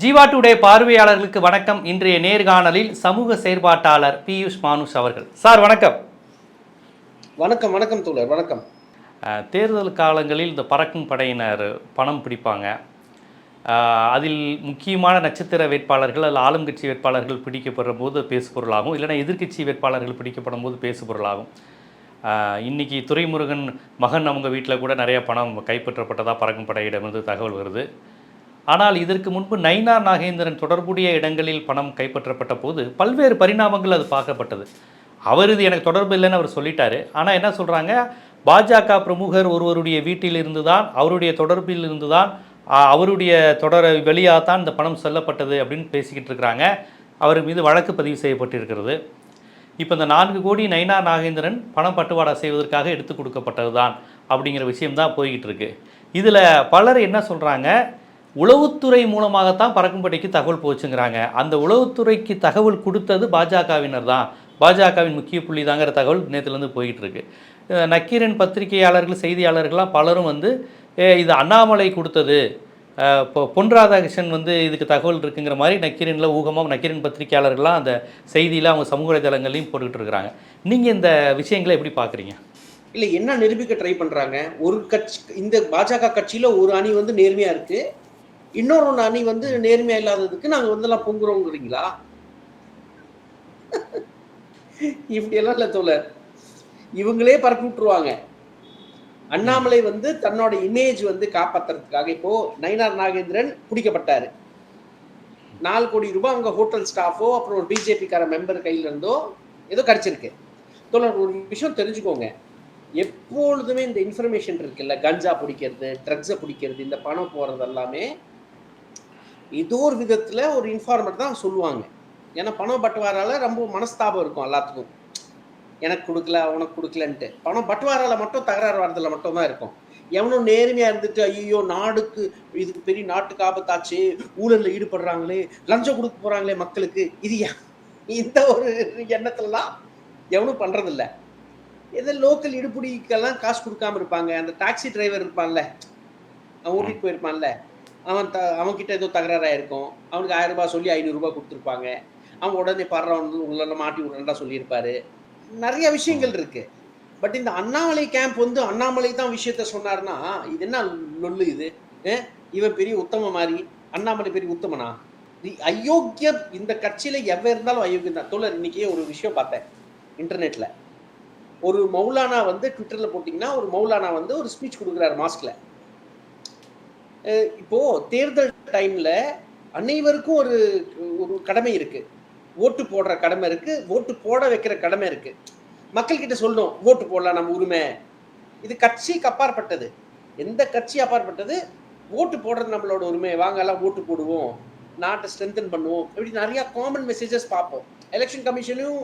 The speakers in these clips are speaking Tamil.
ஜீவா டுடே பார்வையாளர்களுக்கு வணக்கம். இன்றைய நேர்காணலில் சமூக செயற்பாட்டாளர் பியூஷ் மானுஷ் அவர்கள். சார் வணக்கம். வணக்கம் வணக்கம் தோழர் வணக்கம். தேர்தல் காலங்களில் இந்த பறக்கும் படையினர் பணம் பிடிப்பாங்க. அதில் முக்கியமான நட்சத்திர வேட்பாளர்கள் அல்ல ஆளுங்கட்சி வேட்பாளர்கள் பிடிக்கப்படுற போது பேசுபொருளாகும். இல்லைன்னா எதிர்க்கட்சி வேட்பாளர்கள் பிடிக்கப்படும் போது பேசுபொருளாகும். அஹ், இன்னைக்கு துரைமுருகன் மகன் அவங்க வீட்டில் கூட நிறைய பணம் கைப்பற்றப்பட்டதாக பறக்கும் படையிடமிருந்து தகவல் வருது. ஆனால் இதற்கு முன்பு நைனா நாகேந்திரன் தொடர்புடைய இடங்களில் பணம் கைப்பற்றப்பட்ட போது பல்வேறு பரிணாமங்கள் அது பார்க்கப்பட்டது. அவர் இது எனக்கு தொடர்பு இல்லைன்னு அவர் சொல்லிட்டாரு. ஆனால் என்ன சொல்கிறாங்க பாஜக பிரமுகர் ஒருவருடைய வீட்டில் இருந்து தான் அவருடைய தொடர்பில் இருந்து தான் அவருடைய தொடர் வெளியாக தான் இந்த பணம் செல்லப்பட்டது அப்படின்னு பேசிக்கிட்டு இருக்கிறாங்க. அவர் மீது வழக்கு பதிவு செய்யப்பட்டிருக்கிறது. இப்போ இந்த நான்கு கோடி நைனா நாகேந்திரன் பணம் பட்டுவாடா செய்வதற்காக எடுத்து கொடுக்கப்பட்டது தான் அப்படிங்கிற விஷயம்தான் போய்கிட்டு இருக்கு. இதில் பலர் என்ன சொல்கிறாங்க உளவுத்துறை மூலமாகத்தான் பறக்கும்படைக்கு தகவல் போச்சுங்கிறாங்க. அந்த உளவுத்துறைக்கு தகவல் கொடுத்தது பாஜகவினர் தான். பாஜகவின் முக்கிய புள்ளி தாங்கிற தகவல் நேற்றுலேருந்து போயிட்டு இருக்கு நக்கீரன் பத்திரிகையாளர்கள் செய்தியாளர்கள்லாம் பலரும் வந்து இது அண்ணாமலை கொடுத்தது. இப்போ பொன் ராதாகிருஷ்ணன் வந்து இதுக்கு தகவல் இருக்குங்கிற மாதிரி நக்கீரனில் ஊகமாக நக்கீரன் பத்திரிகையாளர்கள்லாம் அந்த செய்தியில் அவங்க சமூக வலைதளங்களையும் போட்டுக்கிட்டு இருக்கிறாங்க நீங்கள் இந்த விஷயங்களை எப்படி பார்க்குறீங்க இல்லை என்ன நிரூபிக்க ட்ரை பண்ணுறாங்க ஒரு கட்சி இந்த பாஜக கட்சியில் ஒரு அணி வந்து நேர்மையாக இருக்குது இன்னொரு ஒன்று அணி வந்து நேர்மையா இல்லாததுக்கு நாங்கள் வந்து எல்லாம் பொங்குறோங்கிறீங்களா? இப்படியெல்லாம் இல்லை தோழர். இவங்களே பரப்பி விட்டுருவாங்க. அண்ணாமலை வந்து தன்னோட இமேஜ் வந்து காப்பாத்துறதுக்காக இப்போ நயினார் நாகேந்திரன் பிடிக்கப்பட்டாரு. நாலு கோடி ரூபாய் அவங்க ஹோட்டல் ஸ்டாஃபோ அப்புறம் ஒரு பிஜேபிக்கார மெம்பர் கையில இருந்தோ ஏதோ கிடைச்சிருக்கு. தோழர் ஒரு விஷயம் தெரிஞ்சுக்கோங்க. எப்பொழுதுமே இந்த இன்ஃபர்மேஷன் இருக்குல்ல கஞ்சா பிடிக்கிறது ட்ரக்ஸை பிடிக்கிறது இந்த பணம் போறது எல்லாமே ஏதோ ஒரு விதத்தில் ஒரு இன்ஃபார்மெட் தான் சொல்லுவாங்க. ஏன்னா பணம் பட்டுவாரால ரொம்ப மனஸ்தாபம் இருக்கும் எல்லாத்துக்கும். எனக்கு கொடுக்கல அவனுக்கு கொடுக்கலன்ட்டு. பணம் பட்டுவாரால மட்டும் தகராறு வரதில் மட்டும் தான் இருக்கும். எவனும் நேர்மையாக இருந்துட்டு ஐயோ நாடுக்கு இதுக்கு பெரிய நாட்டுக்கு ஆபத்தாச்சு ஊழலில் ஈடுபடுறாங்களே லஞ்சம் கொடுக்க போகிறாங்களே மக்களுக்கு. இது இந்த ஒரு எண்ணத்துலலாம் எவனும் பண்ணுறதில்ல ஏதோ லோக்கல் இடுபடிக்கெல்லாம் காசு கொடுக்காம இருப்பாங்க. அந்த டாக்ஸி டிரைவர் இருப்பான்ல அவன் ஓட்டிட்டு போயிருப்பான்ல. அவன் த அவன் கிட்ட ஏதோ தகராறாக இருக்கும். அவனுக்கு ஆயிரம் ரூபாய் சொல்லி ஐநூறுரூபா கொடுத்துருப்பாங்க. அவன் உடனே படுறவன் உள்ள மாட்டி விடுறா சொல்லியிருப்பாரு. நிறைய விஷயங்கள் இருக்கு. பட் இந்த அண்ணாமலை கேம்ப் வந்து அண்ணாமலை தான் விஷயத்த சொன்னார்னா இது என்ன லொல்லு இது? இவன் பெரிய உத்தம மாதிரி. அண்ணாமலை பெரிய உத்தமனா? அயோக்கியம். இந்த கட்சியில எவ இருந்தாலும் அயோக்கியம் தான். தோழர் இன்னைக்கே ஒரு விஷயம் பார்த்தேன் இன்டர்நெட்ல. ஒரு மௌலானா வந்து ட்விட்டர்ல போட்டிங்கன்னா ஒரு மௌலானா வந்து ஒரு ஸ்பீச் கொடுக்குறாரு மாஸ்க்ல இப்போ தேர்தல் டைம்ல அனைவருக்கும் ஒரு ஒரு கடமை இருக்கு. ஓட்டு போடுற கடமை இருக்கு. ஓட்டு போட வைக்கிற கடமை இருக்கு. மக்கள் கிட்ட சொல்லணும் ஓட்டு போடலாம் நம்ம உரிமை. இது கட்சிக்கு அப்பாற்பட்டது. எந்த கட்சி அப்பாற்பட்டது? ஓட்டு போடுறது நம்மளோட உரிமை. வாங்க எல்லாம் ஓட்டு போடுவோம். நாட்டை ஸ்ட்ரென்தன் பண்ணுவோம். இப்படி நிறைய காமன் மெசேஜஸ் பார்ப்போம். எலெக்ஷன் கமிஷனும்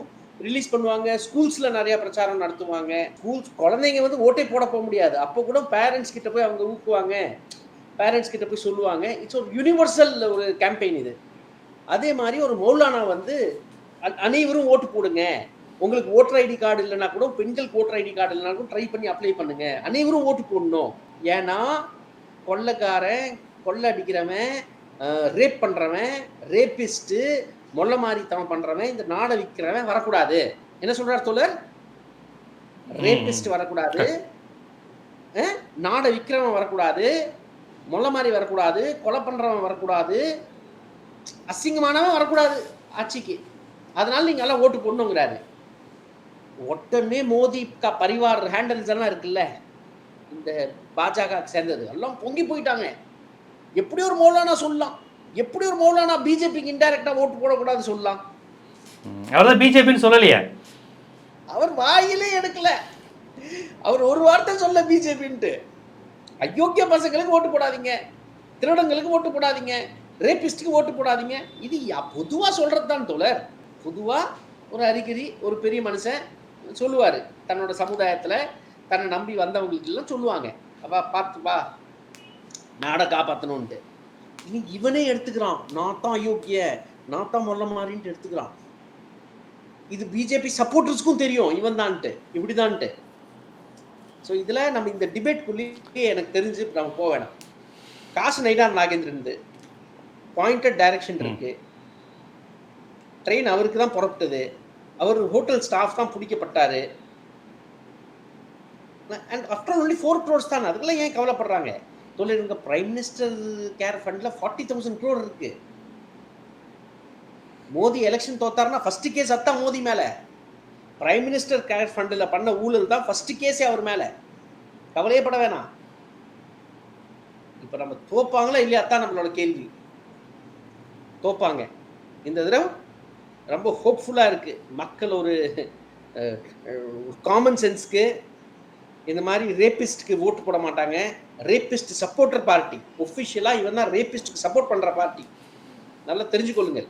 ரிலீஸ் பண்ணுவாங்க. ஸ்கூல்ஸ்ல நிறைய பிரச்சாரம் நடத்துவாங்க. ஸ்கூல்ஸ் குழந்தைங்க வந்து ஓட்டே போட போக முடியாது. அப்போ கூட பேரண்ட்ஸ் கிட்ட போய் அவங்க ஊக்குவாங்க. பேரண்ட்ஸ் கிட்ட போய் சொல்லுவாங்க. இட்ஸ் ஒரு யூனிவர்சல் ஒரு கேம்பெயின் இது. அதே மாதிரி ஒரு மௌலானா வந்து அனைவரும் ஓட்டு போடுங்க. உங்களுக்கு ஓட்டர் ஐடி கார்டு இல்லைனா கூட பெண்களுக்கு ஓட்டர் ஐடி கார்டு இல்லைனா கூட ட்ரை பண்ணி அப்ளை பண்ணுங்க. அனைவரும் ஓட்டு போடணும். ஏன்னா கொள்ளைக்காரன் கொள்ளை அடிக்கிறவன் ரேப் பண்றவன் ரேபிஸ்ட்டு மொல்ல மாதிரி தவன் பண்றவன் இந்த நாடை விற்கிறவன் வரக்கூடாது. என்ன சொல்றார் தோழர்? ரேபிஸ்ட் வரக்கூடாது. நாடை விற்கிறவன் வரக்கூடாது. மொல்ல மாதிரி வரக்கூடாது கொலை பண்றவன் வரக்கூடாது அசிங்கமானவன் வரக்கூடாது ஆட்சிக்கு. அதனால நீங்க எல்லாம் ஓட்டு போடணுங்கிறாரு. ஒட்டமே மோதி க பரிவார் ஹேண்டல்ஸ் எல்லாம் இருக்குல்ல இந்த பாஜக சேர்ந்தது. எல்லாம் பொங்கி போயிட்டாங்க. எப்படி ஒரு மௌலானா சொல்லலாம்? எப்படி ஒரு மௌலானா பிஜேபிக்கு இன்டைரக்டா ஓட்டு போடக்கூடாது சொல்லலாம்? அதான் பிஜேபின்னு சொல்லலையே. அவர் வாயிலே எடுக்கல. அவர் ஒரு வார்த்தை சொல்ல பிஜேபின்ட்டு. அயோக்கிய பசங்களுக்கு ஓட்டு போடாதீங்க. திருடங்களுக்கு ஓட்டு போடாதீங்க. ரேபிஸ்டுக்கு ஓட்டு போடாதீங்க. இது பொதுவாக சொல்கிறது தான் தோழர். பொதுவாக ஒரு அறிகுறி ஒரு பெரிய மனுஷன் சொல்லுவார். தன்னோட சமுதாயத்தில் தன்னை நம்பி வந்தவங்களுக்கெல்லாம் சொல்லுவாங்க. அப்பா பார்த்து வா. நாடை காப்பாற்றணுன்ட்டு இனி இவனே எடுத்துக்கிறான். நான் தான் அயோக்கிய. நான் தான் மொல்ல மாறின்ட்டு எடுத்துக்கிறான். இது பிஜேபி சப்போர்ட்டர்ஸ்க்கும் தெரியும். இவன் தான்ட்டு இப்படிதான்ட்டு. ஸோ இதில் நம்ம இந்த டிபேட்குள்ளேயே எனக்கு தெரிஞ்சு நம்ம போக வேணாம். காசு நைடார் நாகேந்திரன் பாயிண்டட் டைரக்ஷன் இருக்கு. ட்ரெயின் அவருக்கு தான் புறப்பட்டது. அவர் ஹோட்டல் ஸ்டாஃப் தான் பிடிக்கப்பட்டாரு. And after only four crores தான்? அதுக்கெல்லாம் ஏன் கவலைப்படுறாங்க? தொழில் இவங்க பிரைம் மினிஸ்டர் கேர் ஃபண்டில் ஃபார்ட்டி தௌசண்ட் க்ரோர் இருக்கு. மோடி எலெக்ஷன் தோத்தாருன்னா ஃபர்ஸ்ட் கேஸ் அத்தான் மோடி மேலே. பிரைம் மினிஸ்டர் கேட் ஃபண்டில் பண்ண ஊழல் தான் ஃபர்ஸ்ட் கேஸே அவர் மேலே. கவலையே பட வேணாம். இப்போ நம்ம தோப்பாங்களா இல்லையா? தான் நம்மளோட கேள்வி. தோப்பாங்க. இந்த தடவை ரொம்ப ஹோப்ஃபுல்லாக இருக்குது மக்கள் ஒரு காமன் சென்ஸ்க்கு இந்த மாதிரி ரேபிஸ்ட்க்கு ஓட்டு போட மாட்டாங்க. ரேபிஸ்ட் சப்போர்ட்டர் பார்ட்டி ஒஃபிஷியலாக இவன் தான் ரேபிஸ்ட்டுக்கு சப்போர்ட் பண்ணுற பார்ட்டி நல்லா தெரிஞ்சுக்கொள்ளுங்கள்.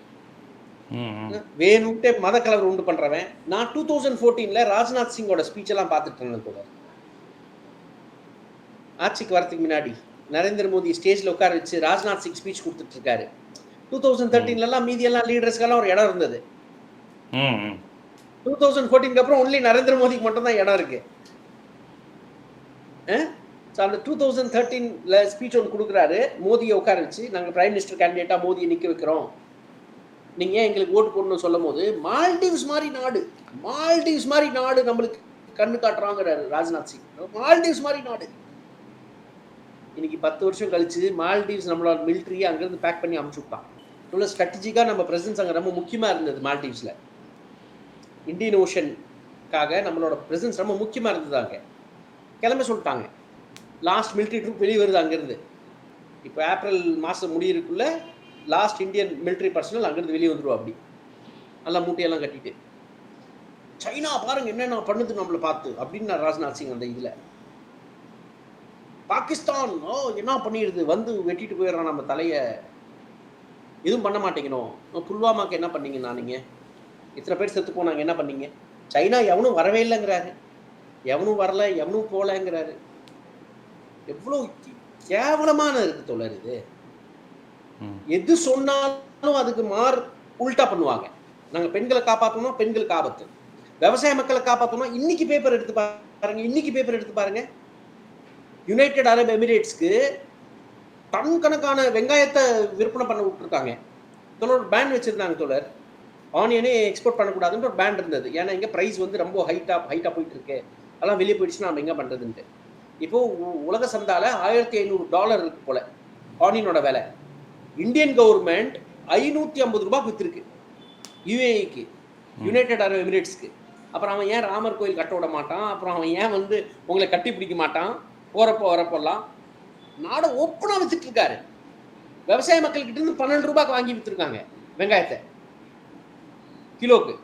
வேணும்ட்டே மத கலவர் உண்டு பண்றவன். நான் டூ தௌசண்ட் ஃபோர்டீன்ல ராஜ்நாத் சிங்கோட ஸ்பீச் எல்லாம் பார்த்துட்டு இருந்தேன் கூட ஆட்சிக்கு வரதுக்கு முன்னாடி நரேந்திர மோடி ஸ்டேஜ்ல உட்கார வச்சு ராஜ்நாத் சிங் ஸ்பீச் கொடுத்துட்டு இருக்காரு. டூ தௌசண்ட் தேர்ட்டீன்லாம் மீதி எல்லாம் லீடர்ஸ்க்கெல்லாம் ஒரு இடம் இருந்தது. டூ தௌசண்ட் ஃபோர்டீனுக்கு அப்புறம் ஒன்லி நரேந்திர மோடிக்கு மட்டும் தான் இடம் இருக்கு. ஸோ அந்த டூ தௌசண்ட் தேர்ட்டீன்ல ஸ்பீச் ஒன்று கொடுக்குறாரு. மோதியை உட்கார வச்சு நாங்கள் பிரைம் மினிஸ்டர் கேண்டிடேட்டா மோதியை நிற்க வைக்கிறோம். நீங்க ஏன் எங்களுக்கு ஓட்டு போடணும்னு சொல்லும் போது மால்டீவ்ஸ் மாதிரி நாடு மால்டீவ்ஸ் மாதிரி நாடு நம்மளுக்கு கண்ணு காட்டுறாங்கிறாரு ராஜ்நாத் சிங். மால்டீவ்ஸ் மாதிரி நாடு. இன்னைக்கு பத்து வருஷம் கழிச்சு மால்டீவ்ஸ் நம்மளோட மிலிட்ரியை அங்கேருந்து பேக் பண்ணி அமுச்சு விட்டான். இவ்வளோ ஸ்ட்ராட்டஜிக்காக நம்ம பிரசன்ஸ் அங்கே ரொம்ப முக்கியமாக இருந்தது மால்டீவ்ஸில். இந்தியன் ஓஷனுக்காக நம்மளோட பிரசன்ஸ் ரொம்ப முக்கியமாக இருந்தது அங்கே. கிளம்ப சொல்லிட்டாங்க. லாஸ்ட் மிலிட்ரி ட்ரூப் வெளியே வருது அங்கேருந்து. இப்போ ஏப்ரல் மாதம் முடியறதுக்குள்ள லாஸ்ட் இந்தியன் மிலிட்ரி பர்சனல் அங்கேருந்து வெளியே வந்துருவா அப்படி. நல்லா மூட்டையெல்லாம் கட்டிட்டு. சைனா பாருங்க என்னென்ன பண்ணுது நம்மளை பார்த்து அப்படின்னு நான் ராஜ்நாத் சிங் அந்த இதில். பாகிஸ்தான் ஓ என்ன பண்ணிடுது? வந்து வெட்டிட்டு போயிடுறான் நம்ம தலையை. எதுவும் பண்ண மாட்டேங்கிறோம் புல்வாமாக்கு என்ன பண்ணீங்கண்ணா நீங்கள் இத்தனை பேர் செத்து போனாங்க என்ன பண்ணீங்க? சைனா எவனும் வரவே இல்லைங்கிறாரு. எவனும் வரல எவனும் போகலங்கிறாரு. எவ்வளோ கேவலமான இருக்கு தோழர் இது. எது சொன்னாலும் அதுக்கு மார் உல்டா பண்ணுவாங்க. நாங்கள் பெண்களை காப்பாற்றணும் பெண்களுக்கு ஆபத்து. விவசாய மக்களை காப்பாற்றணும் இன்னைக்கு பேப்பர் எடுத்து பாருங்க இன்னைக்கு பேப்பர் எடுத்து பாருங்க. யுனைடெட் அரப் எமிரேட்ஸ்க்கு டன் கணக்கான வெங்காயத்தை விற்பனை பண்ண விட்டுருக்காங்க. தோழர் பேன் வச்சிருந்தாங்க தோழர். ஆனியனே எக்ஸ்போர்ட் பண்ணக்கூடாதுன்ற ஒரு பேண்ட் இருந்தது. ஏன்னா இங்கே ப்ரைஸ் வந்து ரொம்ப ஹைட்டாக ஹைட்டாக போயிட்டு இருக்கு அதெல்லாம் வெளியே போயிடுச்சுன்னா நம்ம எங்கே பண்ணுறதுன்ட்டு இப்போது உ- உலக சந்தால ஆயிரத்தி ஐநூறு டாலர் இருக்கு போல. ஆனியனோட விலை. இந்தியன் கவர்மெண்ட் ஐநூற்றி ஐம்பது ரூபாய் விற்றுருக்கு யுஏஇக்கு யுனைடெட் அரப் எமிரேட்ஸ்க்கு அப்புறம் அவன் ஏன் ராமர் கோயில் கட்ட விட மாட்டான்? அப்புறம் அவன் ஏன் வந்து உங்களை கட்டி பிடிக்க மாட்டான்? போகிறப்போ வரப்போல்லாம் நாடை ஓப்பனாக வச்சுட்டு இருக்காரு. விவசாய மக்கள்கிட்ட இருந்து பன்னெண்டு ரூபாய்க்கு வாங்கி விற்றுருக்காங்க வெங்காயத்தை. கிலோக்கு.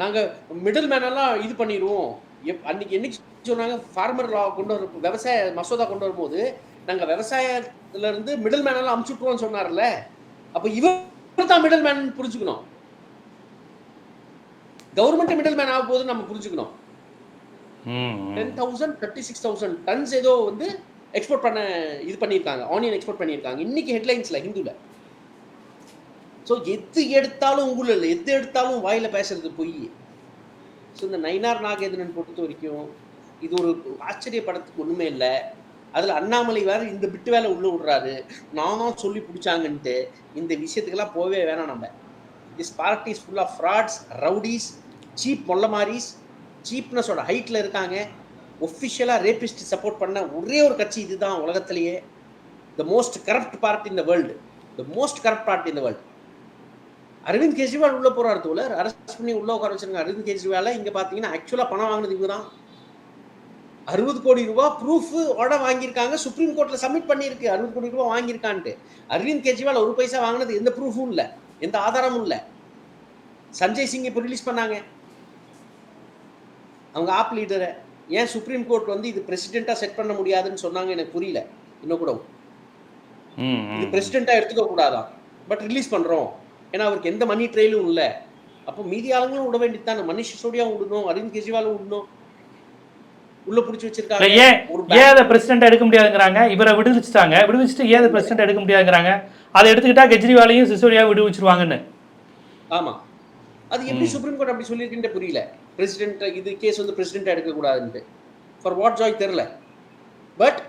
நாங்கள் மிடில் மேனெல்லாம் இது பண்ணிடுவோம். எப் அன்னைக்கு என்னைக்கு சொன்னாங்க? ஃபார்மர் லா கொண்டு வர விவசாய மசோதா கொண்டு வரும்போது நாங்கள் விவசாய விவசாயத்துல இருந்து மிடில் மேனெல்லாம் அமுச்சு விட்டுருவோம்னு சொன்னார்ல அப்ப இவர் தான் மிடில் மேன் புரிஞ்சுக்கணும். கவர்மெண்ட் மிடில் மேன் ஆக போகுதுன்னு நம்ம புரிஞ்சுக்கணும். Ten thousand thirty six thousand tons ஏதோ வந்து எக்ஸ்போர்ட் பண்ண இது பண்ணியிருக்காங்க ஆனியன் எக்ஸ்போர்ட் பண்ணியிருக்காங்க. இன்னைக்கு ஹெட்லைன்ஸ்ல ஹிந்துல. ஸோ எது எடுத்தாலும் ஊழல் எது எடுத்தாலும் வாயில பேசுறது பொய். ஸோ இந்த நயினார் நாகேந்திரன் பொறுத்த வரைக்கும் இது ஒரு ஆச்சரியப்படத்துக்கு ஒண்ணுமே இல்லை. அதில் அண்ணாமலை வேற இந்த பிட்டு வேலை உள்ளே விடுறாரு. நானும் சொல்லி பிடிச்சாங்கன்ட்டு இந்த விஷயத்துக்கெல்லாம் போவே வேணாம் நம்ம. This parties full of frauds rowdies cheap மொல்லமாரிஸ் சீப்னஸோட ஹைட்டில் இருக்காங்க. ஒஃபிஷியலாக ரேபிஸ்ட் சப்போர்ட் பண்ண ஒரே ஒரு கட்சி இதுதான் உலகத்திலேயே. The most corrupt party the world the most corrupt party the world Arvind Kejriwal உள்ள போகிறார் தோழர். அரெஸ்ட் பண்ணி உள்ளே உட்கார வச்சிருக்காங்க. அரவிந்த் கெஜ்ரிவால இங்கே பார்த்தீங்கன்னா ஆக்சுவலாக பணம் வாங்கினது இவங்க தான் அறுபது கோடி ரூபாய் ப்ரூஃப் ஓட வாங்கியிருக்காங்க. சுப்ரீம் கோர்ட்ல சப்மிட் பண்ணியிருக்கு. அறுபது கோடி ரூபாய் வாங்கியிருக்கான்ட்டு. அரவிந்த் கெஜ்ரிவால் ஒரு பைசா வாங்கினது எந்த ப்ரூஃபும் இல்லை. எந்த ஆதாரமும் இல்லை. சஞ்சய் சிங் இப்போ ரிலீஸ் பண்ணாங்க. அவங்க ஆப் லீடரை ஏன் சுப்ரீம் கோர்ட் வந்து இது பிரசிடெண்ட்டாக செட் பண்ண முடியாதுன்னு சொன்னாங்க எனக்கு புரியல. இன்னும் கூட இது ம் பிரசிடென்ட்டா எடுத்துக்க கூடாதான் பட் ரிலீஸ் பண்றோம். ஏன்னா அவருக்கு எந்த மணி ட்ரெயிலும் இல்ல. அப்போ மீதி ஆளுங்களும் விட வேண்டியதுதானே. மனிஷ் சிசோடியாவும் விடணும் அரவிந்த் கெஜ்ரிவாலும் விடணும். உள்ள புடிச்சு வச்சிருக்காங்க. ஏன்? ஏன் அதை பிரசிடென்ட் எடுக்க முடியாதுங்கிறாங்க? இவரை விடுவிச்சுட்டாங்க. விடுவிச்சுட்டு ஏன் அதை பிரசிடென்ட் எடுக்க முடியாதுங்கிறாங்க? அதை எடுத்துக்கிட்டா கெஜ்ரிவாலையும் சிசோடியா விடுவிச்சிருவாங்கன்னு ஆமா. அது எப்படி சுப்ரீம் கோர்ட் அப்படி சொல்லியிருக்குன்னு புரியல. பிரசிடென்ட் இது கேஸ் வந்து பிரசிடென்ட் எடுக்க கூடாதுன்ட்டு ஃபார் வாட் ஜாய் தெரில பட்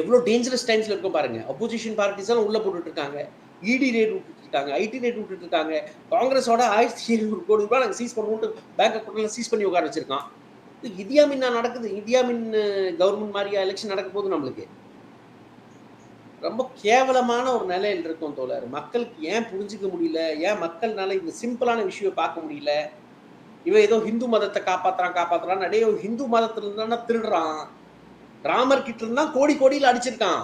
எவ்வளோ டேஞ்சரஸ் டைம்ஸ்ல இருக்கும் பாருங்க. அப்போசிஷன் பார்ட்டிஸ் எல்லாம் உள்ள போட்டுட்டு இருக்காங்க. இடி ரேட் விட்டுட்டு இருக்காங்க. ஐடி ரேட் விட்டுட்டு இருக்காங்க. காங்கிரஸோட ஆயிரத்தி எழுநூறு கோடி ரூபாய் நாங்கள் சீஸ் பண்ணுவோம் பேங்க் அக்கௌண்ட்ல சீஸ் பண்ணி உட்கார வச்சிருக்கான் இது இந்தியாமின் நடக்குது. இந்தியாமின் கவர்மெண்ட் மாதிரியா எலெக்ஷன் நடக்க போகுது நம்மளுக்கு. ரொம்ப கேவலமான ஒரு நிலையில் இருக்கும் தோழர். மக்களுக்கு ஏன் புரிஞ்சுக்க முடியல? ஏன் மக்கள்னால இந்த சிம்பிளான விஷயம் பார்க்க முடியல? இவன் ஏதோ ஹிந்து மதத்தை காப்பாத்துறான் காப்பாத்துறான் நிறைய ஹிந்து மதத்துல இருந்தா திருடுறான். ராமர் கிட்ட இருந்தா கோடி கோடியில் அடிச்சிருக்கான்.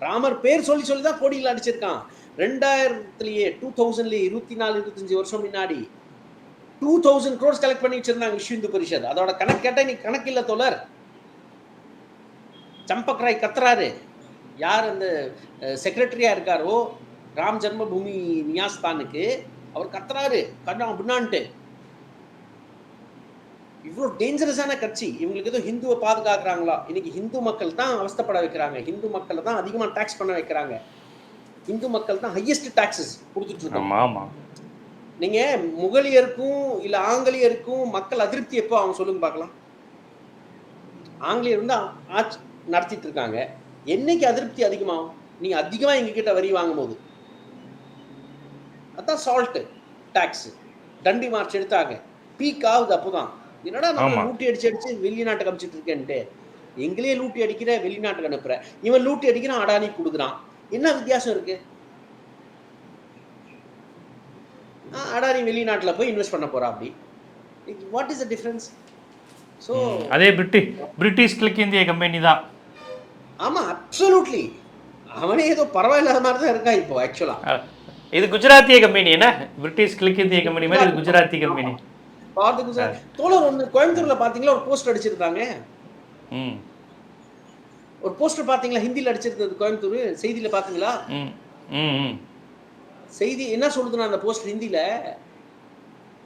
ராமர் பேர் சொல்லி சொல்லி தான் கோடியில் அடிச்சிருக்கான். ரெண்டாயிரத்துலயே டூ தௌசண்ட்லயே இருபத்தி நாலு இருபத்தஞ்சு வருஷம் முன்னாடி டூ தௌசண்ட் க்ரோர்ஸ் கலெக்ட் பண்ணி வச்சிருந்தாங்க விஸ்வ இந்து பரிஷத். அதோட கணக்கு கேட்டால் நீ கணக்கு இல்லை தோழர். சம்பக்ராய் கத்துறாரு. யார் அந்த செக்ரட்டரியா இருக்காரோ ராம் ஜென்மபூமி நியாஸ்தானுக்கு அவர் கத்துறாரு. கண்ணா அப்படின்னான்ட்டு இவ்வளோ டேஞ்சரஸான கட்சி. இவங்களுக்கு ஏதோ ஹிந்துவை பாதுகாக்கிறாங்களா? இன்னைக்கு ஹிந்து மக்கள் தான் அவஸ்தப்பட வைக்கிறாங்க. ஹிந்து மக்களை தான் அதிகமாக டாக்ஸ் பண்ண வைக்கிறாங்க. இந்து மக்கள் தான் ஹையஸ்ட் டாக்ஸஸ் கொடுத்துட்டு இருக்காங்க நீங்க முகலியருக்கும் இல்ல ஆங்கிலேயருக்கும் மக்கள் அதிருப்தி எப்போ அவங்க சொல்லுங்க பார்க்கலாம். ஆங்கிலேயர் வந்து ஆட்சி நடத்திட்டு இருக்காங்க. என்னைக்கு அதிருப்தி அதிகமாகும்? நீங்க அதிகமா எங்க கிட்ட வரி வாங்கும் போது அதான் சால்ட் டாக்ஸ் தண்டி மார்ச் எடுத்தாங்க. பீக் ஆகுது அப்போதான். என்னடா நம்ம. லூட்டி அடிச்சு அடிச்சு வெளிநாட்டுக்கு அமிச்சிட்டு இருக்கேன்ட்டு. எங்களே லூட்டி அடிக்கிற வெளிநாட்டுக்கு அனுப்புற. இவன் லூட்டி அடிக்கிறான் அடானி கொடுக்குறான். என்ன வித்தியாசம் இருக்கு ஆ, அடானி வெளிநாட்டுல போய் இன்வெஸ்ட் பண்ண போறா அப்படி. What is the difference so அதே பிரிட்டிஷ் பிரிட்டிஷ் கிளிக் இந்திய கம்பெனி தான். ஆமா அப்சல்யூட்லி அவனே ஏதோ பரவாயில்லாத மாதிரி தான் இருக்கான் இப்போ ஆக்சுவலா இது குஜராத்திய கம்பெனி என்ன? பிரிட்டிஷ் கிளிக் இந்திய கம்பெனி மாதிரி இது குஜராத்தி கம்பெனி. பார்த்து சார் தோழர் ஒன்று கோயம்புத்தூர்ல பாத்தீங்களா? ஒரு போஸ்டர் அடிச்சிருக்காங்க. ம். ஒரு போஸ்டர் பாத்தீங்களா? ஹிந்தில அடிச்சிருந்தது கோயம்புத்தூர் செய்தியில ம். செய்தி என்ன சொல்லுதுன்னா அந்த போஸ்டர் ஹிந்தில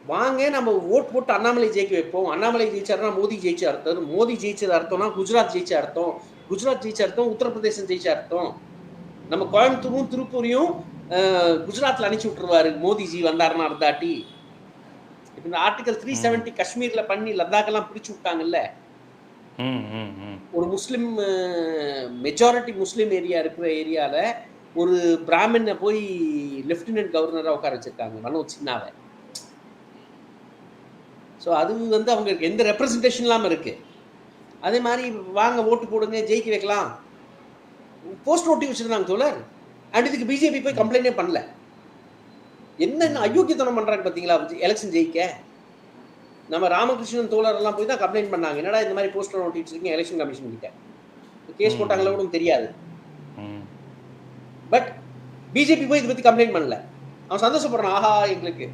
வாங்க நம்ம ஓட் போட்டு அண்ணாமலை ஜெயிக்க வைப்போம். அண்ணாமலை ஜெயிச்சாருன்னா மோடி ஜெயிச்ச அர்த்தம் மோடி ஜெயிச்சது அர்த்தம்னா குஜராத் ஜெயிச்ச அர்த்தம். குஜராத் ஜெயிச்ச அர்த்தம் உத்தரப்பிரதேசம் ஜெயிச்ச அர்த்தம். நம்ம கோயம்புத்தூரும் திருப்பூரையும் அஹ், குஜராத்ல அனுப்பிச்சு விட்டுருவாரு. மோடிஜி வந்தாருன்னா அர்த்தாட்டி இப்ப இந்த ஆர்டிகல் த்ரீ செவன்டி காஷ்மீர்ல பண்ணி லத்தாக்கெல்லாம் பிடிச்சு விட்டாங்கல்ல? ஒரு முஸ்லிம் மெஜாரிட்டி முஸ்லிம் ஏரியா இருக்கிற ஏரியால ஒரு பிராமினை போய் லெப்டினன்ட் கவர்னரா உட்கார வச்சிருக்காங்க மனோஜ் சின்னாவை. ஸோ அது வந்து அவங்களுக்கு எந்த ரெப்ரசன்டேஷன் இல்லாமல் இருக்கு. அதே மாதிரி வாங்க ஓட்டு போடுங்க ஜெயிக்க வைக்கலாம். போஸ்ட் ஓட்டி வச்சிருந்தாங்க தோழர். அண்ட் இதுக்கு பிஜேபி போய் கம்ப்ளைண்டே பண்ணல. என்னென்ன அயோக்கியத்தனம் பண்றாங்க பார்த்தீங்களா எலெக்ஷன் ஜெயிக்க. நம்ம ராமகிருஷ்ணன் தோழர் எல்லாம் போய் தான் கம்ப்ளைண்ட் பண்ணாங்க. என்னடா இந்த மாதிரி போஸ்டர் ஓட்டி வச்சிருக்கீங்க எலெக்ஷன் கமிஷன் கிட்ட? கேஸ் போட்டாங்களா கூட தெரியாது. பட் பிஜேபி போய் இதை பத்தி கம்ப்ளைண்ட் பண்ணல. அவன் சந்தோஷப்படுறான் ஆஹா எங்களுக்கு.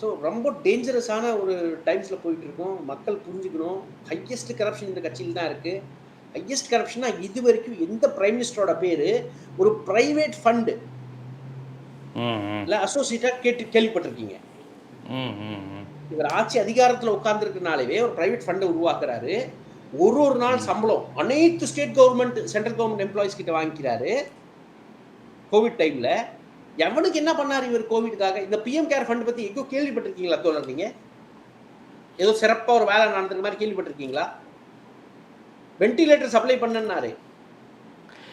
ஸோ ரொம்ப டேஞ்சரஸான ஒரு டைம்ஸில் போயிட்டு இருக்கோம். மக்கள் புரிஞ்சுக்கணும். ஹையஸ்ட் கரப்ஷன் இந்த கட்சியில் தான் இருக்கு. ஹையஸ்ட் கரப்ஷனா இது வரைக்கும் எந்த பிரைம் மினிஸ்டரோட பேரு ஒரு பிரைவேட் ஃபண்டு இல்லை அசோசியேட்டாக கேட்டு கேள்விப்பட்டிருக்கீங்க. இவர் ஆட்சி அதிகாரத்தில் உட்கார்ந்துருக்கனாலவே ஒரு பிரைவேட் ஃபண்டை உருவாக்குறாரு. ஒரு ஒரு நாள் சம்பளம். அனைத்து state government central government employees கிட்ட வாங்கிக்கிறாரு. கோவிட் டைம்ல எவனுக்கு என்ன பண்ணாரு இவர் கோவிடுக்காக இந்த பிஎம் கேர் ஃபண்ட் பத்தி எங்கோ கேள்விப்பட்டிருக்கீங்களா தோழர் நீங்க? ஏதோ சிறப்பா ஒரு வேலை நடந்துற மாதிரி கேள்விப்பட்டிருக்கீங்களா? வென்டிலேட்டர் சப்ளை பண்ணனாரு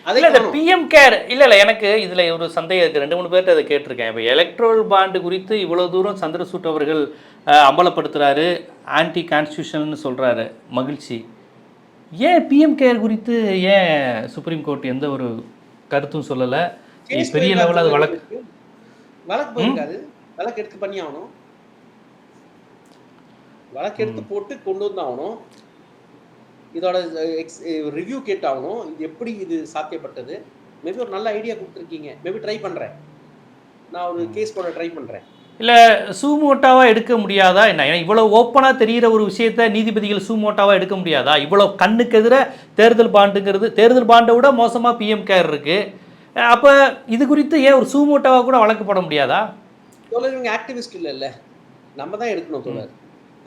அதை இல்ல இந்த காணோம். பிஎம் கேர் இல்ல இல்ல எனக்கு இதுல ஒரு சந்தேகம் இருக்கு. ரெண்டு மூணு பேர்ட்ட அதை கேட்டிருக்கேன். இப்போ எலக்ட்ரோல் பாண்டு குறித்து இவ்வளவு தூரம் சந்திரசூட் அவர்கள் அஹ், அம்பலப்படுத்துறாரு. ஆன்டி கான்ஸ்டியூஷன் சொல்றாரு. மகிழ்ச்சி. ஏன் பிஎம் கேர் குறித்து ஏன் சுப்ரீம் கோர்ட் எந்த ஒரு கருத்தும் சொல்லல? பெரிய லெவலில் அது வழக்கு. வழக்கு போயிருக்காது. வழக்கு எடுத்து பண்ணி ஆகணும். வழக்கு எடுத்து போட்டு கொண்டு வந்து ஆகணும். இதோட ரிவ்யூ கேட்டாகணும். இது எப்படி இது சாத்தியப்பட்டது? மேபி ஒரு நல்ல ஐடியா கொடுத்துருக்கீங்க. மேபி ட்ரை பண்றேன். நான் ஒரு கேஸ் போட ட்ரை பண்றேன். இல்லை சூமோட்டாவாக எடுக்க முடியாதா என்ன? ஏன்னா இவ்வளோ ஓப்பனாக தெரிகிற ஒரு விஷயத்த நீதிபதிகள் சூமோட்டாவாக எடுக்க முடியாதா? இவ்வளோ கண்ணுக்கு எதிர தேர்தல் பாண்டுங்கிறது தேர்தல் பாண்டை விட மோசமாக பிஎம் கேர் இருக்குது அப்போ இது குறித்து ஏன் ஒரு சூமோட்டாவாக கூட வழக்கு போட முடியாதா? இவங்க ஆக்டிவிஸ்ட் இல்ல இல்ல நம்ம தான் எடுக்கணும் தோழர்.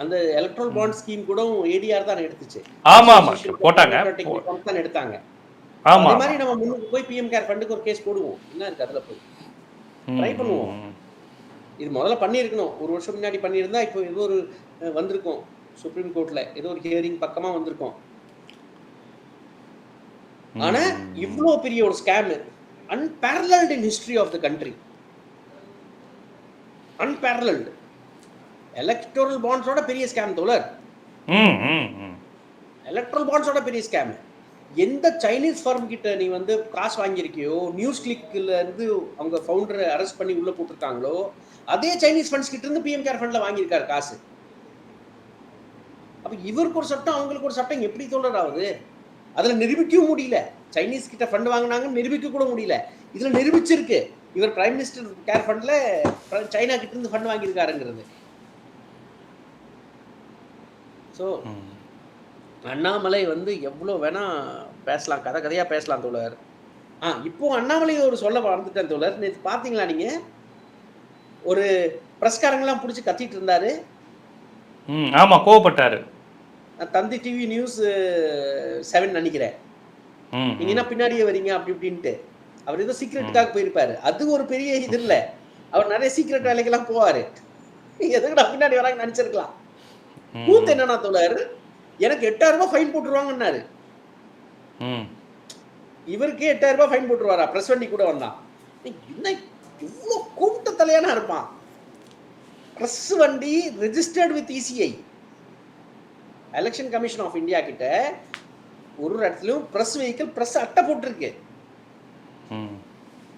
அந்த எலக்ட்ரல் பாண்ட் ஸ்கீம் கூட ஏடிஆர் தான் எடுத்துச்சு. ஆமா, ஆமா. போட்டாங்க. தான் எடுத்தாங்க. ஆமாம் மாதிரி நம்ம முன்னுக்கு போய் பிஎம் கேர் ஃபண்டுக்கு ஒரு கேஸ் போடுவோம். என்ன இருக்கு அதுல போய்? Try பண்ணுவோம். இது முதல்ல பண்ணியிருக்கணும். ஒரு வருஷம் முன்னாடி பண்ணியிருந்தா இப்போ ஏதோ ஒரு வந்திருக்கும். சுப்ரீம் கோர்ட்ல ஏதோ ஒரு ஹியரிங் பக்கமா வந்திருக்கும். ஆனா இவ்ளோ பெரிய ஒரு scam unparalleled in history of the country unparalleled electoral பாண்ட்ஸோட பெரிய ஸ்கேம் தோழர். எலக்ட்ரல் பாண்ட்ஸோட பெரிய ஸ்கேம் எந்த சைனீஸ் ஃபார்ம் கிட்ட நீ வந்து காசு வாங்கியிருக்கியோ நியூஸ் கிளிக்ல இருந்து அவங்க ஃபவுண்டரை அரெஸ்ட் பண்ணி உள்ள போட்டிருக்காங்களோ அதே சைனீஸ் ஃபண்ட்ஸ் கிட்ட இருந்து பிஎம் கேர் ஃபண்ட்ல வாங்கியிருக்காரு காசு. அப்ப இவருக்கு ஒரு சட்டம் அவங்களுக்கு ஒரு சட்டம் எப்படி தோழர் ஆகுது? அதுல நிரூபிக்கவும் முடியல. சைனீஸ் கிட்ட ஃபண்ட் வாங்கினாங்கன்னு நிரூபிக்க கூட முடியல. இதுல நிரூபிச்சிருக்கு. இவர் பிரைம் மினிஸ்டர் கேர் ஃபண்ட்ல சைனா கிட்ட இருந்து ஃபண்ட் வாங்கியிருக்காருங்கிறது. ஸோ அண்ணாமலை வந்து எவ்வளோ வேணா பேசலாம் கதை கதையா பேசலாம் தோழர். ஆ இப்போ அண்ணாமலை ஒரு சொல்ல மறந்துட்டேன் தோழர். நேற்று பார்த்தீங்களா நீங்க? ஒரு பிரஸ்காரங்கெல்லாம் பிடிச்சி கத்திட்டு இருந்தாரு. ம் ஆமாம் கோவப்பட்டாரு. தந்தி டிவி நியூஸ் செவன் நினைக்கிறேன். நீங்க என்ன பின்னாடியே வரீங்க அப்படி இப்படின்ட்டு. அவர் ஏதோ சீக்ரெட்டுக்காக போயிருப்பாரு. அது ஒரு பெரிய இது இல்ல. அவர் நிறைய சீக்ரெட் வேலைக்கெல்லாம் போவாரு. எதுக்கு நான் பின்னாடி வராங்க நினைச்சிருக்கலாம். கூத்து என்னன்னா தோழர்? எனக்கு எட்டாயிரம் ரூபாய் ஃபைன் போட்டுருவாங்கன்னாரு. இவருக்கே எட்டாயிரம் ரூபாய் ஃபைன் போட்டுருவாரா? பிரஸ் வண்டி கூட வந்தான் என்ன இவ்வளோ கூட்ட தலையானா இருப்பான். பிரஸ் வண்டி registered with ECI election commission of India கிட்ட ஒரு இடத்துலயும் பிரஸ் வெஹிக்கிள் பிரஸ் அட்டை போட்டிருக்கு.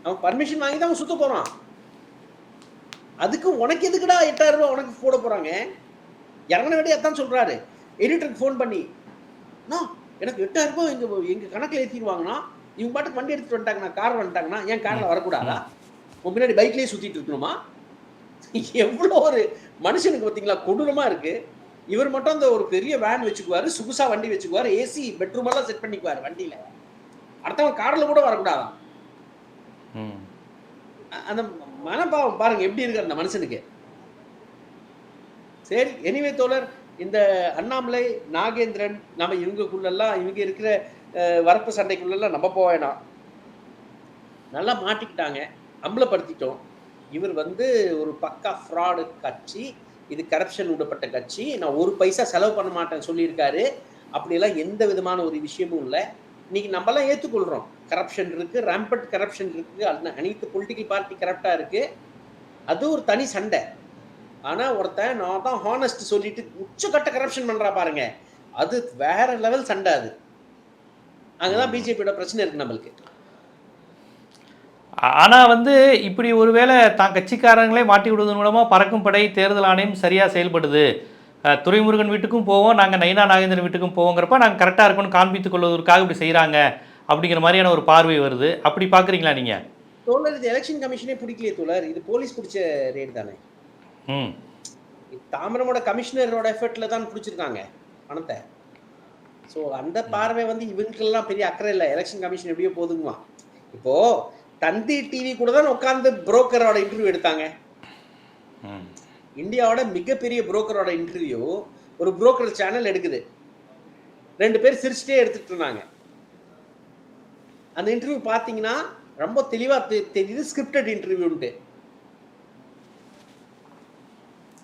அவன் பர்மிஷன் வாங்கி தான் அவன் சுத்த போறான். அதுக்கு உனக்கு எதுக்குடா எட்டாயிரம் ரூபாய் உனக்கு போட போறாங்க? இறங்கின வேண்டிய அதான் சொல்றாரு. எடிட்டருக்கு ஃபோன் பண்ணி அண்ணா எனக்கு எட்டாயிரம் ரூபாய் எங்க எங்க கணக்குல ஏற்றிடுவாங்கண்ணா இவங்க பாட்டுக்கு வண்டி எடுத்துட்டு வந்துட்டாங்கண்ணா கார் வந்துட்டாங்கண்ணா. ஏன் கார்ல வரக்கூடாதா? உன் பின்னாடி பைக்லயே சுத்திட்டு இருக்கணுமா? எவ்வளோ ஒரு மனுஷனுக்கு பார்த்தீங்களா கொடூரமா இருக்கு. இவர் மட்டும் அந்த ஒரு பெரிய வேன் வச்சுக்குவாரு சுகுசா வண்டி வச்சுக்குவாரு ஏசி பெட்ரூம் எல்லாம் செட் பண்ணிக்குவாரு வண்டியில. அடுத்தவன் கார்ல கூட வரக்கூடாதான். அந்த மனப்பாவம் பாருங்க எப்படி இருக்கு அந்த மனுஷனுக்கு. சரி எனிவே தோழர் இந்த அண்ணாமலை நாகேந்திரன் நம்ம இவங்கக்குள்ளெல்லாம் இவங்க இருக்கிற வரப்பு சண்டைக்குள்ளெல்லாம் நம்ம போக வேணாம். நல்லா மாட்டிக்கிட்டாங்க. அம்பலப்படுத்திட்டோம். இவர் வந்து ஒரு பக்கா ஃப்ராடு கட்சி இது கரப்ஷன் விடப்பட்ட கட்சி. நான் ஒரு பைசா செலவு பண்ண மாட்டேன்னு சொல்லியிருக்காரு. அப்படியெல்லாம் எந்த விதமான ஒரு விஷயமும் இல்லை. இன்னைக்கு நம்மலாம் ஏற்றுக்கொள்கிறோம் கரப்ஷன் இருக்கு ரேம்பட் கரப்ஷன் இருக்கு. அன- அனைத்து பொலிட்டிக்கல் பார்ட்டி கரப்டா இருக்கு. அது ஒரு தனி சண்டை. ஆனா ஒருத்தன் நான் தான் ஹானஸ்ட் சொல்லிட்டு உச்சக்கட்ட கரப்ஷன் பண்றா பாருங்க. அது வேற லெவல் சண்டை அது. அங்கதான் பிஜேபியோட பிரச்சனை இருக்கு நம்மளுக்கு. ஆனா வந்து இப்படி ஒருவேளை தான் கட்சிக்காரங்களே மாட்டி விடுவதன் மூலமா பறக்கும் படை தேர்தல் ஆணையம் சரியா செயல்படுது. அஹ், துரைமுருகன் வீட்டுக்கும் போவோம் நாங்க நைனா நாகேந்திரன் வீட்டுக்கும் போவோங்கிறப்ப நாங்க கரெக்டா இருக்கணும்னு காண்பித்துக் கொள்வதற்காக இப்படி செய்றாங்க அப்படிங்கிற மாதிரியான ஒரு பார்வை வருது. அப்படி பாக்குறீங்களா நீங்க? தோழர் இது எலெக்ஷன் கமிஷனே பிடிக்கலையே தோழர். இது போலீஸ் பிடிச்ச ரேட் தானே. ம். தாமிரமோட கமிஷனரோட எஃபர்ட்ல தான் பிடிச்சிருக்காங்க பணத்தை. ஸோ அந்த பார்வை வந்து இவங்களுக்கெல்லாம் பெரிய அக்கறை இல்லை. எலெக்ஷன் கமிஷன் எப்படியோ போதுங்குமா இப்போ தந்தி டிவி கூட தான் உட்காந்து புரோக்கரோட இன்டர்வியூ எடுத்தாங்க. இந்தியாவோட மிகப்பெரிய புரோக்கரோட இன்டர்வியூ ஒரு புரோக்கர் சேனல் எடுக்குது. ரெண்டு பேர் சிரிச்சுட்டே எடுத்துட்டு இருந்தாங்க. அந்த இன்டர்வியூ பார்த்தீங்கன்னா ரொம்ப தெளிவா தெ- தெரியுது ஸ்கிரிப்டட் இன்டர்வியூன்ட்டு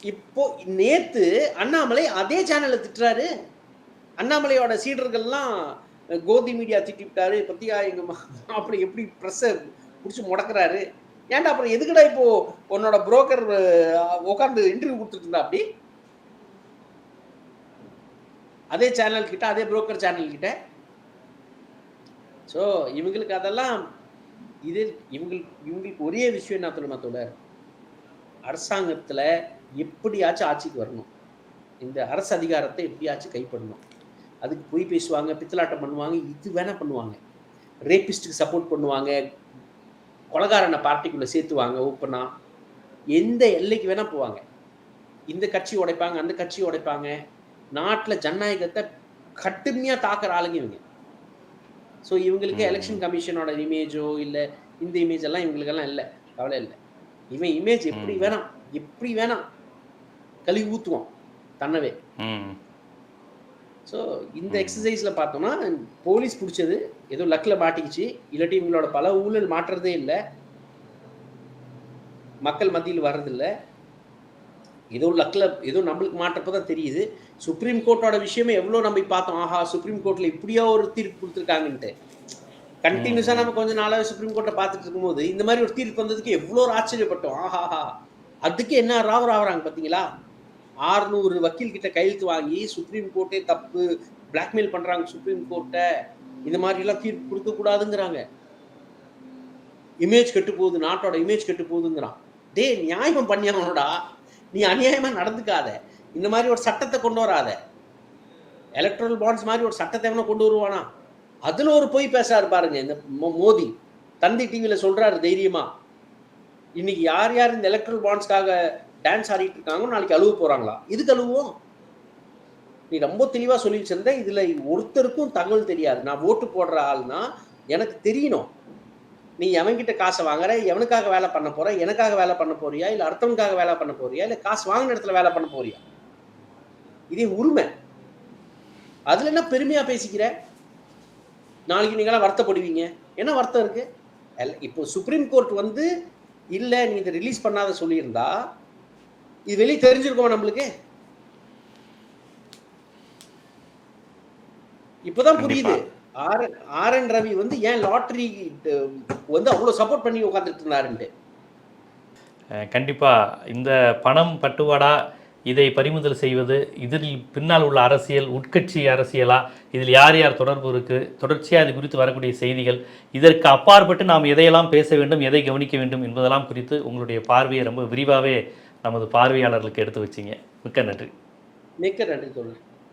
இப்போ நேத்து அண்ணாமலை அதே சேனல்ல திட்டுறாரு. அண்ணாமலையோட சீடர்கள்லாம் கோதி மீடியா திட்டிவிட்டாரு பத்தியா எங்க அப்படி எப்படி ப்ரெஸ்ஸை பிடிச்சி முடக்குறாரு. ஏன்டா அப்புறம் எதுக்குடா இப்போ உன்னோட புரோக்கர் உட்காந்து இன்டர்வியூ கொடுத்துட்டு இருந்தா அப்படி? அதே சேனல் கிட்ட அதே புரோக்கர் சேனல் கிட்ட. ஸோ இவங்களுக்கு அதெல்லாம் இது இவங்களுக்கு இவங்களுக்கு ஒரே விஷயம் என்ன தெரியுமா தோழர்? அரசாங்கத்தில் எப்படியாச்சும் ஆட்சிக்கு வரணும். இந்த அரசு அதிகாரத்தை எப்படியாச்சும் கைப்படணும் அதுக்கு பொய் பேசுவாங்க பித்தலாட்டம் பண்ணுவாங்க இது வேணால் பண்ணுவாங்க. ரேபிஸ்டுக்கு சப்போர்ட் பண்ணுவாங்க கொலகாரனை பார்ட்டிக்குள்ள சேர்த்துவாங்க ஓப்பனா எந்த எல்லைக்கு வேணா போவாங்க. இந்த கட்சி உடைப்பாங்க அந்த கட்சி உடைப்பாங்க. நாட்டுல ஜனநாயகத்தை கட்டுமையா தாக்குற ஆளுங்க இவங்க. ஸோ இவங்களுக்கு. எலெக்ஷன் கமிஷனோட இமேஜோ இல்ல இந்த இமேஜ் எல்லாம் இவங்களுக்கெல்லாம் இல்லை. கவலை இல்லை. இவன் இமேஜ் எப்படி. வேணாம் எப்படி வேணாம் கழுவி ஊத்துவான் தன்னவே. ஸோ இந்த. எக்ஸசைஸ்ல பார்த்தோம்னா போலீஸ் பிடிச்சது ஏதோ லக்கில் மாட்டிக்கிச்சு. இல்லாட்டி இவங்களோட பல ஊழல் மாற்றுறதே இல்லை. மக்கள் மத்தியில் வர்றதில்ல. ஏதோ லக்கில் ஏதோ நம்மளுக்கு மாற்றப்போ தான் தெரியுது. சுப்ரீம் கோர்ட்டோட விஷயமே எவ்வளோ நம்ம பார்த்தோம். ஆஹா சுப்ரீம் கோர்ட்டில் இப்படியா ஒரு தீர்ப்பு கொடுத்துருக்காங்கன்ட்டு. கண்டினியூஸாக நம்ம கொஞ்ச நாளாவே சுப்ரீம் கோர்ட்டை பார்த்துட்டு இருக்கும்போது இந்த மாதிரி ஒரு தீர்ப்பு வந்ததுக்கு எவ்வளோ ஆச்சரியப்பட்டோம். ஆஹாஹா. அதுக்கு என்ன ராவ் ராவறாங்க பார்த்தீங்களா? ஆறுநூறு வக்கீல் கிட்ட கையெழுத்து வாங்கி சுப்ரீம் கோர்ட்டே தப்பு பிளாக்மெயில் பண்றாங்க சுப்ரீம் கோர்ட்டை இந்த மாதிரி எல்லாம் தீர்ப்பு கொடுக்க கூடாதுங்கிறாங்க இமேஜ் கெட்டு போகுது நாட்டோட இமேஜ் கெட்டு போகுதுங்கிறான். டேய் நியாயம் பண்ணியாவனோடா நீ அநியாயமா நடந்துக்காத. இந்த மாதிரி ஒரு சட்டத்தை கொண்டு வராத. எலக்ட்ரல் பாண்ட்ஸ் மாதிரி ஒரு சட்டத்தை வேணா கொண்டு வருவானா? அதுல ஒரு போய் பேசாரு பாருங்க இந்த மோ- மோடி தந்தி டிவியில சொல்றாரு தைரியமா. இன்னைக்கு யார் யார் இந்த எலக்ட்ரல் பாண்ட்ஸ்க்காக டான்ஸ் ஆடிட்டு இருக்காங்க நாளைக்கு அழுவ போறாங்களா? இதுக்கு அழுவோம்? நீ ரொம்ப தெளிவா சொல்லி வச்சிருந்த இதுல ஒருத்தருக்கும் தகவல் தெரியாது. நான் ஓட்டு போடுற ஆள்னா எனக்கு தெரியணும். நீ எவன்கிட்ட காசை வாங்குற? எவனுக்காக வேலை பண்ண போற? எனக்காக வேலை பண்ண போறியா? இல்ல அடுத்தவனுக்காக வேலை பண்ண போறியா? இல்ல காசு வாங்கின இடத்துல வேலை பண்ண போறியா? இதே உரிமை. அதுல என்ன பெருமையா பேசிக்கிற? நாளைக்கு நீங்களாம் வருத்தப்படுவீங்க. என்ன வருத்தம் இருக்கு? இப்போ சுப்ரீம் கோர்ட் வந்து இல்ல நீ இதை ரிலீஸ் பண்ணாத சொல்லியிருந்தா இது வெளியே தெரிஞ்சிருக்கோமா நம்மளுக்கு? இப்பதான் புரியுது. ஆர் ஆர் என் ரவி வந்து ஏன் லாட்டரி வந்து அவ்வளவு சப்போர்ட் பண்ணி உட்காந்துட்டு இருந்தாருன்ட்டு. அஹ் கண்டிப்பா. இந்த பணம் பட்டுவாடா இதை பறிமுதல் செய்வது இதில் பின்னால் உள்ள அரசியல் உட்கட்சி அரசியலா இதில் யார் யார் தொடர்பு இருக்கு தொடர்ச்சியாக இது குறித்து வரக்கூடிய செய்திகள் இதற்கு அப்பாற்பட்டு நாம் எதையெல்லாம் பேச வேண்டும் எதை கவனிக்க வேண்டும் என்பதெல்லாம் குறித்து உங்களுடைய பார்வையை ரொம்ப விரிவாகவே நமது பார்வையாளர்களுக்கு எடுத்து வச்சீங்க. மிக்க நன்றி. மிக்க நன்றி தோழர்.